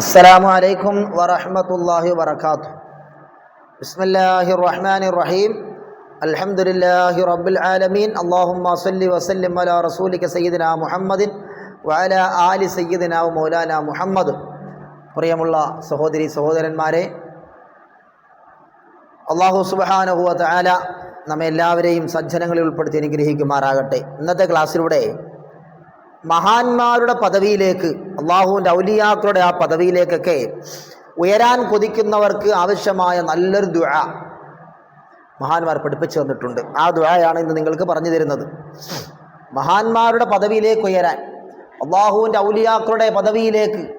അസ്സലാമു അലൈക്കും വറഹ്മത്തുള്ളാഹി വബർക്കാത്തു ബിസ്മില്ലാഹിർ റഹ്മാനിർ റഹീം അൽഹംദുലില്ലാഹി റബ്ബിൽ ആലമീൻ. അല്ലാഹുമ്മ സല്ലി വസല്ലിം അലാ റസൂലിക സയ്യിദനാ മുഹമ്മദിൻ വഅല ആലി സയ്യിദിന മൗലാനാ മുഹമ്മദ്. പ്രിയമുള്ള സഹോദരി സഹോദരന്മാരെ അല്ലാഹു സുബ്ഹാനഹു താല നമ്മെ എല്ലാവരെയും സജ്ജനങ്ങളിൽ ഉൾപ്പെടുത്തി അനുഗ്രഹിക്കുമാറാകട്ടെ. ഇന്നത്തെ ക്ലാസ്സിലൂടെ മഹാന്മാരുടെ പദവിയിലേക്ക് അള്ളാഹുവിന്റെ ഔലിയാക്കളുടെ ആ പദവിയിലേക്കൊക്കെ ഉയരാൻ കൊതിക്കുന്നവർക്ക് ആവശ്യമായ നല്ലൊരു ദുഴ മഹാന്മാർ പഠിപ്പിച്ചു തന്നിട്ടുണ്ട്. ആ ദുഴയാണ് ഇന്ന് നിങ്ങൾക്ക് പറഞ്ഞു തരുന്നത്. മഹാന്മാരുടെ പദവിയിലേക്ക് ഉയരാൻ അള്ളാഹുവിന്റെ ഔലിയാക്കളുടെ പദവിയിലേക്ക്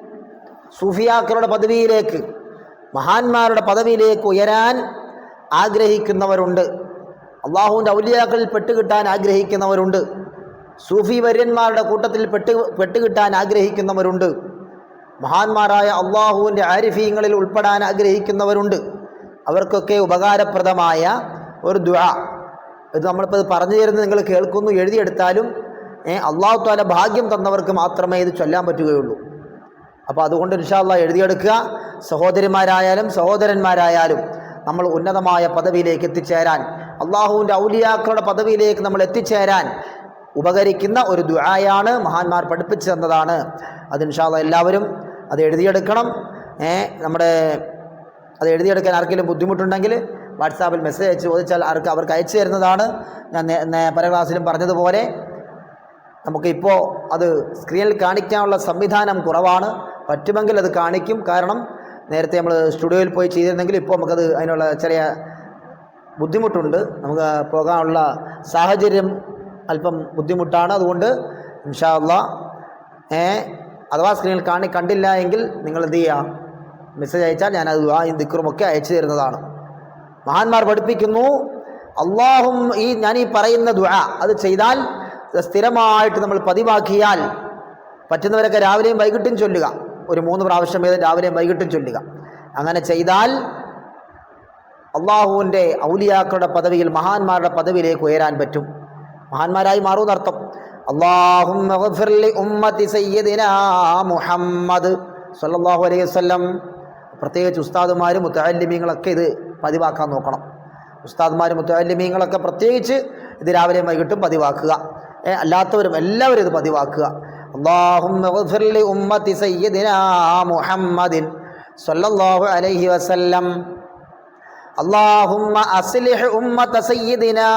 സൂഫിയാക്കളുടെ പദവിയിലേക്ക് മഹാന്മാരുടെ പദവിയിലേക്ക് ഉയരാൻ ആഗ്രഹിക്കുന്നവരുണ്ട്. അള്ളാഹുവിന്റെ ഔലിയാക്കളിൽ പെട്ടുകിട്ടാൻ ആഗ്രഹിക്കുന്നവരുണ്ട്. സൂഫി വര്യന്മാരുടെ കൂട്ടത്തിൽ പെട്ട് പെട്ടുകിട്ടാൻ ആഗ്രഹിക്കുന്നവരുണ്ട്. മഹാന്മാരായ അള്ളാഹുവിന്റെ ആരിഫീങ്ങളിൽ ഉൾപ്പെടാൻ ആഗ്രഹിക്കുന്നവരുണ്ട്. അവർക്കൊക്കെ ഉപകാരപ്രദമായ ഒരു ദുആ. ഇത് നമ്മളിപ്പോൾ ഇത് പറഞ്ഞു തരുന്നത് നിങ്ങൾ കേൾക്കുന്നു എഴുതിയെടുത്താലും അള്ളാഹു താല ഭാഗ്യം തന്നവർക്ക് മാത്രമേ ഇത് ചൊല്ലാൻ പറ്റുകയുള്ളൂ. അപ്പോൾ അതുകൊണ്ട് ഇൻഷാല്ല എഴുതിയെടുക്കുക. സഹോദരിമാരായാലും സഹോദരന്മാരായാലും നമ്മൾ ഉന്നതമായ പദവിയിലേക്ക് എത്തിച്ചേരാൻ അള്ളാഹുവിന്റെ ഔലിയാക്കളുടെ പദവിയിലേക്ക് നമ്മൾ എത്തിച്ചേരാൻ ഉപകരിക്കുന്ന ഒരു ദുആയാണ് മഹാന്മാർ പഠിപ്പിച്ചു തന്നതാണ്. അത് ഇൻഷാല്ല എല്ലാവരും അത് എഴുതിയെടുക്കണം. നമ്മുടെ അത് എഴുതിയെടുക്കാൻ ആർക്കെങ്കിലും ബുദ്ധിമുട്ടുണ്ടെങ്കിൽ വാട്സാപ്പിൽ മെസ്സേജ് അയച്ച് ചോദിച്ചാൽ ആർക്ക് അവർക്ക് അയച്ചു തരുന്നതാണ്. ഞാൻ പല ക്ലാസ്സിലും പറഞ്ഞതുപോലെ നമുക്കിപ്പോൾ അത് സ്ക്രീനിൽ കാണിക്കാനുള്ള സംവിധാനം കുറവാണ്. പറ്റുമെങ്കിൽ അത് കാണിക്കും. കാരണം നേരത്തെ നമ്മൾ സ്റ്റുഡിയോയിൽ പോയി ചെയ്തിരുന്നെങ്കിൽ ഇപ്പോൾ നമുക്കത് അതിനുള്ള ചെറിയ ബുദ്ധിമുട്ടുണ്ട്. നമുക്ക് പോകാനുള്ള സാഹചര്യം അല്പം ബുദ്ധിമുട്ടാണ്. അതുകൊണ്ട് ഇൻഷാ അള്ളാ അഥവാ സ്ക്രീനിൽ കാണി കണ്ടില്ല എങ്കിൽ നിങ്ങൾ എന്ത് ചെയ്യുക മെസ്സേജ് അയച്ചാൽ ഞാൻ അത് ആ ദിക്കറുമൊക്കെ അയച്ചു തരുന്നതാണ്. മഹാന്മാർ പഠിപ്പിക്കുന്നു അള്ളാഹും ഈ ഞാൻ ഈ പറയുന്ന ദുആ അത് ചെയ്താൽ സ്ഥിരമായിട്ട് നമ്മൾ പതിവാക്കിയാൽ പറ്റുന്നവരൊക്കെ രാവിലെയും വൈകിട്ടും ചൊല്ലുക. ഒരു മൂന്ന് പ്രാവശ്യം വീതം രാവിലെയും വൈകിട്ടും ചൊല്ലുക. അങ്ങനെ ചെയ്താൽ അള്ളാഹുവിന്റെ ഔലിയാക്കളുടെ പദവിയിൽ മഹാന്മാരുടെ പദവിയിലേക്ക് ഉയരാൻ പറ്റും. മഹാന്മാരായി മാറൂ എന്നർത്ഥം മുഹമ്മദ് സല്ലാഹു അലൈഹി പ്രത്യേകിച്ച് ഉസ്താദുമാരും മുത്തല്ലിമീങ്ങളൊക്കെ ഇത് പതിവാക്കാൻ നോക്കണം. ഉസ്താദ്മാരും മുത്തല്ലിമീങ്ങളൊക്കെ പ്രത്യേകിച്ച് ഇത് രാവിലെ വൈകിട്ടും പതിവാക്കുക. അല്ലാത്തവരും എല്ലാവരും ഇത് പതിവാക്കുക. മുഹമ്മദിൻ അലൈഹി വസല്ലം. അള്ളാഹുമ്മ അസ്ലിഹ് ഉമ്മത സയ്യിദിനാ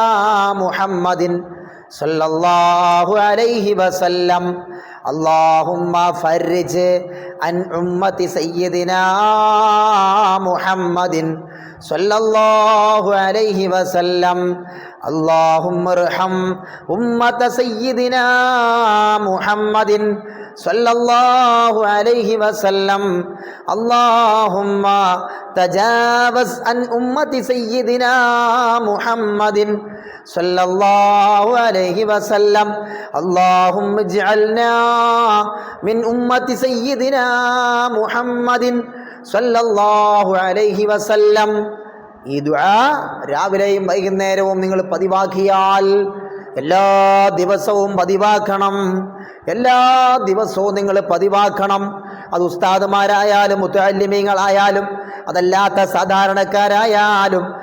മുഹമ്മദിൻ صلى الله عليه وسلم اللهم فرج عن أمة سيدنا محمد صلى الله عليه وسلم اللهم ارحم أمة سيدنا محمد صلى الله عليه وسلم اللهم تجاوز عن أمة سيدنا محمد صلى الله عليه وسلم اللهم اجعلنا من أمة سيدنا محمد صلى الله عليه وسلم ഈ ദുആ രാവിലെയും വൈകുന്നേരവും നിങ്ങൾ പതിവാക്കിയാൽ എല്ലാ ദിവസവും പതിവാക്കണം. എല്ലാ ദിവസവും നിങ്ങൾ പതിവാക്കണം. അത് ഉസ്താദുമാരായാലും മുത്തല്ലിമീങ്ങളായാലും അതല്ലാത്ത സാധാരണക്കാരായാലും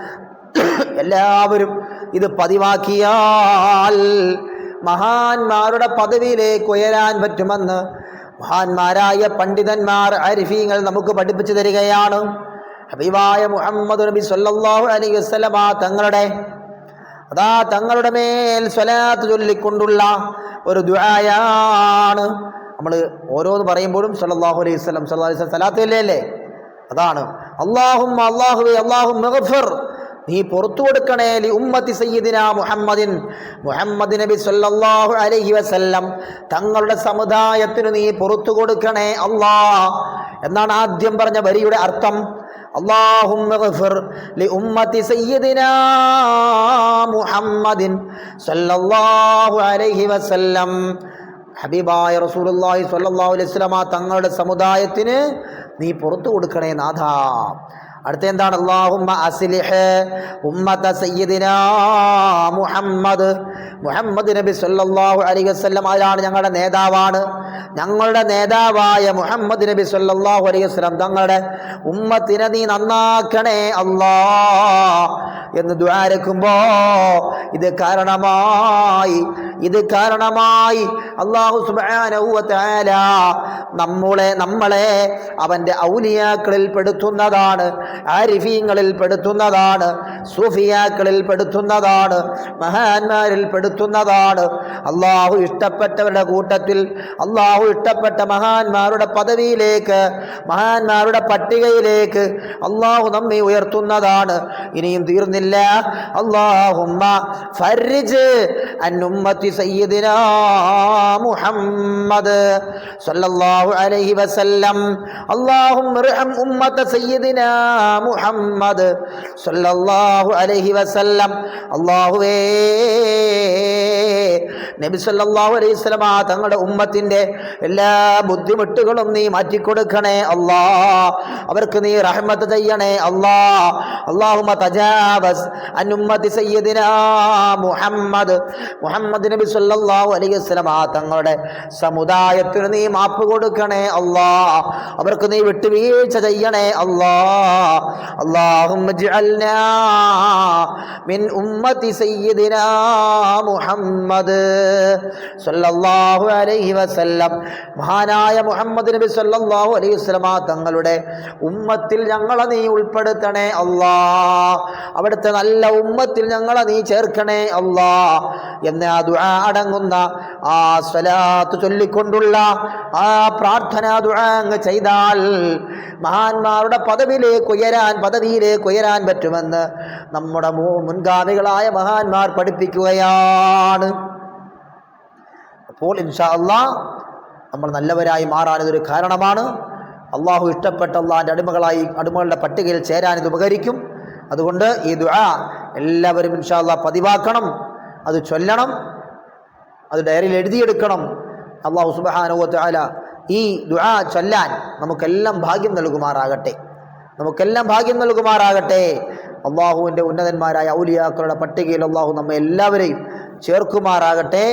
എല്ലാവരും ഇത് പതിവാക്കിയാൽ മഹാന്മാരുടെ പദവിയിലേക്ക് ഉയരാൻ പറ്റുമെന്ന് മഹാന്മാരായ പണ്ഡിതന്മാർ അരിഫീങ്ങൾ നമുക്ക് പഠിപ്പിച്ചു തരികയാണ്. ഹബീബായ മുഹമ്മദ് നബി സല്ലാഹു അലൈഹി വസല്ലമ തങ്ങളുടെ അതാ തങ്ങളുടെ മേൽ സ്വലാത്ത് ചൊല്ലിക്കൊണ്ടുള്ള ഒരു ദുആയാണ്. നമ്മൾ ഓരോന്ന് പറയുമ്പോഴും സല്ലല്ലാഹു അലൈഹി സ്വലം സല്ലാ അലൈഹി സ്വലാത്ത് അല്ലേ അതാണ്. അള്ളാഹും അള്ളാഹു അള്ളാഹും മഗ്ഫിർ നീ പുറത്തു കൊടുക്കണേ ലി ഉമ്മത്തി സയ്യിദിന മുഹമ്മദിൻ. മുഹമ്മദ് നബി സല്ലല്ലാഹു അലൈഹി വസല്ലം തങ്ങളുടെ സമുദായത്തിന് നീ പുറത്തു കൊടുക്കണേ അള്ളാ എന്നാണ് ആദ്യം പറഞ്ഞ വരിയുടെ അർത്ഥം. اللهم اغفر لأمة سيدنا محمد صلى الله عليه وسلم ഹബീബായ റസൂലുള്ളാഹി സ്വല്ലല്ലാഹു അലൈഹി വസല്ലമ തങ്ങളുടെ സമുദായത്തിന് നീ പുറത്തു കൊടുക്കണേ നാഥ അടുത്ത എന്താണ് ഉമ്മത മുഹമ്മദ്. മുഹമ്മദ് നബി സല്ലാഹു അലൈഹി വസല്ലം അതിലാണ് ഞങ്ങളുടെ നേതാവാണ്. ഞങ്ങളുടെ നേതാവായ മുഹമ്മദ് നബി സല്ലാഹു അലൈഹി വസ്ലം തങ്ങളുടെ ഉമ്മത്തിനെ നീ നന്നാക്കണേ അള്ളാ എന്ന് ദ്വാരക്കുമ്പോ ഇത് കാരണമായി ഇത് കാരണമായി അള്ളാഹു തആല നമ്മളെ നമ്മളെ അവന്റെ ഔലിയാക്കളിൽ പെടുത്തുന്നതാണ് ആരിഫീങ്ങളിൽ പെടുത്തുന്നതാണ് സൂഫിയാക്കളിൽ പെടുത്തുന്നതാണ് മഹാന്മാരിൽ പെടുത്തുന്നതാണ്. അള്ളാഹു ഇഷ്ടപ്പെട്ടവരുടെ കൂട്ടത്തിൽ അള്ളാഹു ഇഷ്ടപ്പെട്ട മഹാന്മാരുടെ പദവിയിലേക്ക് മഹാന്മാരുടെ പട്ടികയിലേക്ക് അള്ളാഹു നമ്മെ ഉയർത്തുന്നതാണ്. ഇനിയും തീർന്നില്ല. അള്ളാഹുമ്മ ഫരിജ് അന്നുമ്മത്തി മുഹമ്മദ് അലൈഹി വസല്ലം. ഉമ്മത മുഹമ്മദ് അലൈഹി വസല്ലം. അല്ലാഹുവേ നബി അലൈഹി തങ്ങളുടെ ഉമ്മത്തിന്റെ എല്ലാ ബുദ്ധിമുട്ടുകളും നീ മാറ്റിക്കൊടുക്കണേ. അല്ലാ അവർക്ക് നീ റഹ്മത്ത് ചെയ്യണേ. അല്ലാ അല്ലാഹുമ്മ തജാവസ് മുഹമ്മദ്. മുഹമ്മദ് നബി സല്ലല്ലാഹു അലൈഹി വസല്ലം തങ്ങളുടെ സമുദായത്തിന് നീ മാപ്പ് കൊടുക്കണേ അല്ലാ. അവർക്ക് നീ വിട്ടുവീഴ്ച ചെയ്യണേ അല്ലാ. അല്ലാഹുമ്മ മിൻ ഉമ്മത്തി മുഹമ്മദ് സല്ലല്ലാഹു അലൈഹി വസല്ലം. മഹാനായ മുഹമ്മദ് നബി സല്ലല്ലാഹു അലൈഹി വസല്ലമ തങ്ങളുടെ ഉമ്മത്തിൽ ഞങ്ങളെ നീ ഉൾപ്പെടുത്തണേ അല്ലാ. അവിടുത്തെ നല്ല ഉമ്മത്തിൽ ഞങ്ങളെ നീ ചേർക്കണേ അല്ലാ. എന്ന ആ ദുആ അടങ്ങുന്ന ആ സ്വലാത്ത് ചൊല്ലിക്കൊണ്ടുള്ള ആ പ്രാർത്ഥനാ ദുആ അങ്ങ് ചെയ്താൽ മഹാന്മാരുടെ പദവിയിലേക്ക് ഉയരാൻ പദവിയിലേക്ക് ഉയരാൻ പറ്റുമെന്ന് നമ്മുടെ മു- മുൻഗാമികളായ മഹാന്മാർ പഠിപ്പിക്കുകയാണ്. അപ്പോൾ ഇൻഷാ അള്ളാ നമ്മൾ നല്ലവരായി മാറാൻ ഇതൊരു കാരണമാണ്. അള്ളാഹു ഇഷ്ടപ്പെട്ട അള്ളാഹിന്റെ അടിമകളായി അടിമകളുടെ പട്ടികയിൽ ചേരാൻ ഇത് ഉപകരിക്കും. അതുകൊണ്ട് ഈ ദുആ എല്ലാവരും ഇൻഷാ അള്ളാ പതിവാക്കണം. അത് ചൊല്ലണം. അത് ഡയറിയിൽ എഴുതിയെടുക്കണം. അള്ളാഹു സുബഹാനുവത്ത് ആല ഈ ദുആ ചൊല്ലാൻ നമുക്കെല്ലാം ഭാഗ്യം നൽകുമാറാകട്ടെ. നമുക്കെല്ലാം ഭാഗ്യം നൽകുമാറാകട്ടെ. അള്ളാഹുവിന്റെ ഉന്നതന്മാരായ ഔലിയാക്കളുടെ പട്ടികയിൽ അള്ളാഹു നമ്മെ എല്ലാവരെയും ചേർക്കുമാറാകട്ടെ.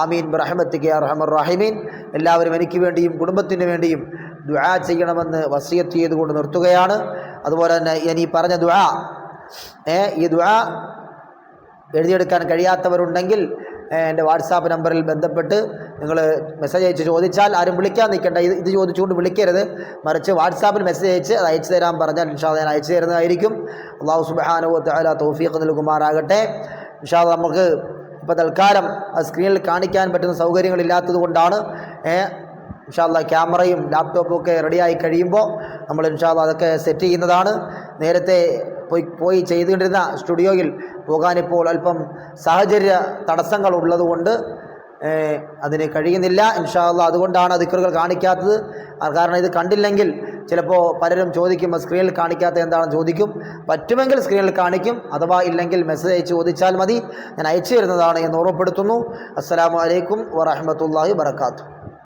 ആമീൻ. റഹമത്തിക്ക് റഹമർ റഹിമീൻ. എല്ലാവരും എനിക്ക് വേണ്ടിയും കുടുംബത്തിന് വേണ്ടിയും ദുആ ചെയ്യണമെന്ന് വസിയത്ത് ചെയ്തുകൊണ്ട് നിർത്തുകയാണ്. അതുപോലെ തന്നെ ഇനി പറഞ്ഞ ദുആ ഏ ഈ ദുആ എഴുതിയെടുക്കാൻ കഴിയാത്തവരുണ്ടെങ്കിൽ എന്റെ വാട്സാപ്പ് നമ്പറിൽ ബന്ധപ്പെട്ട് നിങ്ങൾ മെസ്സേജ് അയച്ച് ചോദിച്ചാൽ ആരും വിളിക്കാൻ നിൽക്കേണ്ട. ഇത് ഇത് ചോദിച്ചുകൊണ്ട് വിളിക്കരുത്. മറിച്ച് വാട്സാപ്പിൽ മെസ്സേജ് അയച്ച് അത് അയച്ചു തരാൻ പറഞ്ഞാൽ ഇൻഷാദ് ഞാൻ അയച്ചു തരുന്നതായിരിക്കും. അള്ളാഹു സുബാനുവത്ത് തോഫീഖ് നൽകുമാറാകട്ടെ. ഇൻഷാദ് നമുക്ക് ഇപ്പോൾ തൽക്കാലം സ്ക്രീനിൽ കാണിക്കാൻ പറ്റുന്ന സൗകര്യങ്ങളില്ലാത്തത് കൊണ്ടാണ് ഇൻഷാല്ല ക്യാമറയും ലാപ്ടോപ്പും ഒക്കെ റെഡിയായി കഴിയുമ്പോൾ നമ്മൾ ഇൻഷാല്ല അതൊക്കെ സെറ്റ് ചെയ്യുന്നതാണ്. നേരത്തെ പോയി പോയി ചെയ്തുകൊണ്ടിരുന്ന സ്റ്റുഡിയോയിൽ പോകാനിപ്പോൾ അല്പം സാഹചര്യ തടസ്സങ്ങൾ ഉള്ളതുകൊണ്ട് അതിന് കഴിയുന്നില്ല. ഇൻഷാല്ല അതുകൊണ്ടാണ് ദിക്കറുകൾ കാണിക്കാത്തത്. കാരണം ഇത് കണ്ടില്ലെങ്കിൽ ചിലപ്പോൾ പലരും ചോദിക്കും സ്ക്രീനിൽ കാണിക്കാത്ത എന്താണെന്ന് ചോദിക്കും. പറ്റുമെങ്കിൽ സ്ക്രീനിൽ കാണിക്കും അഥവാ ഇല്ലെങ്കിൽ മെസ്സേജ് അയച്ച് ചോദിച്ചാൽ മതി. ഞാൻ അയച്ചു തരുന്നതാണ് എന്ന് ഓർമ്മപ്പെടുത്തുന്നു. അസ്സാം വലൈക്കും വറഹമത്തല്ലാഹി വബർക്കാത്തു